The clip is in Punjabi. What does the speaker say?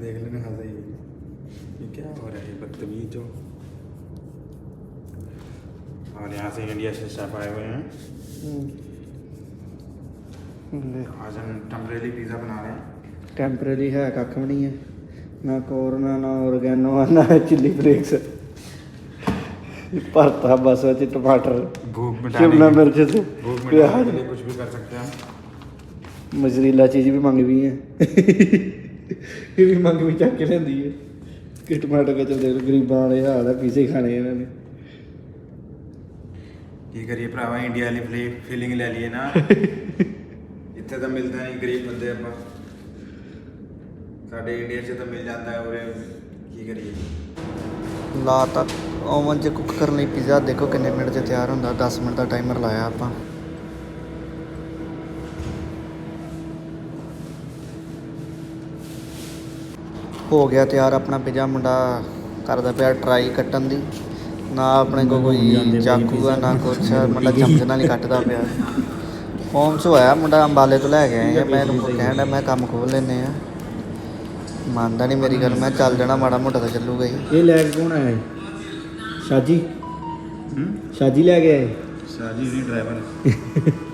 देख लेना हाँ सही ये क्या हो रहा है बदतमीज जो और यहाँ से इंडिया से स्टाफ आए हुए हैं आज हम टेम्परेरी पिज़्ज़ा बना रहे हैं ਟੈਂਪਰੇਰੀ ਹੈ ਕੱਖ ਵੀ ਨਹੀਂ ਹੈ ਨਾ ਕੋਰਨਾ ਨਾ ਔਰਗੈਨੋ ਨਾ ਚਿੱਲੀ ਫਲੇਕਸ ਭਰਤਾ ਬਸ ਵਿੱਚ ਟਮਾਟਰ भूख मिटाने शिमला के- मिर्च से भूख मिटाने प्याज के लिए कुछ भी कर सकते हैं हम ਮਜ਼ਰੀਲਾ ਚੀਜ਼ ਵੀ ਮੰਗ ਵੀ ਹੈ ਇਹ ਵੀ ਮੰਗ ਵੀ ਚੱਕ ਕੇ ਲੈਂਦੀ ਹੈ ਕਿ ਟਮਾਟਰ ਕੇ ਚਲਦੇ ਗਰੀਬਾਂ ਵਾਲੇ ਹਾਲ ਹੈ ਪੀਸੇ ਖਾਣੇ ਇਹਨਾਂ ਨੇ। ਕੀ ਕਰੀਏ ਭਰਾਵਾ ਇੰਡੀਆ ਵਾਲੀ ਫਲੀ ਫੀਲਿੰਗ ਲੈ ਲਈਏ ਨਾ। ਇੱਥੇ ਤਾਂ ਮਿਲਦਾ ਨਹੀਂ ਗਰੀਬ ਬੰਦੇ ਆਪਾਂ। ਸਾਡੇ ਇੰਡੀਆ 'ਚ ਤਾਂ ਮਿਲ ਜਾਂਦਾ ਹੈ ਉਰੇ। ਕੀ ਕਰੀਏ? ਲਾ ਤੱਕ ਓਵਨ 'ਚ ਕੁੱਕ ਕਰਨ ਲਈ ਪੀਜ਼ਾ ਦੇਖੋ ਕਿੰਨੇ ਮਿੰਟ 'ਚ ਤਿਆਰ ਹੁੰਦਾ। 10 ਮਿੰਟ ਦਾ ਟਾਈਮਰ ਲਾਇਆ ਆਪਾਂ। ਹੋ ਗਿਆ ਤਿਆਰ ਆਪਣਾ ਪੀਜ਼ਾ ਮੁੰਡਾ ਕਰਦਾ ਪਿਆ ਟਰਾਈ ਕੱਟਣ ਦੀ। ਨਾ ਆਪਣੇ ਕੋ ਕੋਈ ਚਾਕੂ ਆ ਨਾ ਕੁਛ ਆ, ਮੁੰਡਾ ਚਮਚ ਨਾਲ ਹੀ ਕੱਟਦਾ ਪਿਆ। ਹੋਮ ਚ ਹੋਇਆ ਮੁੰਡਾ ਅੰਬਾਲੇ ਤੋਂ ਲੈ ਕੇ ਆਏ ਮੈਂ ਇਹਨੂੰ ਕਹਿਣ ਡਿਆ ਮੈਂ ਕੰਮ ਖੋਲ ਲੈਨੇ ਆ ਮੰਨਦਾ ਨਹੀਂ ਮੇਰੀ ਗੱਲ ਮੈਂ ਚੱਲ ਜਾਣਾ ਮਾੜਾ ਮੋਟਾ ਤਾਂ ਚੱਲੂਗਾ ਹੀ ਇਹ ਲੈ ਕੇ ਕੌਣ ਆਇਆ ਸ਼ਾਜੀ? ਹੂੰ? ਸ਼ਾਜੀ ਲੈ ਕੇ ਆਏ ਸਾਜੀ ਜੀ ਡਰਾਈਵਰ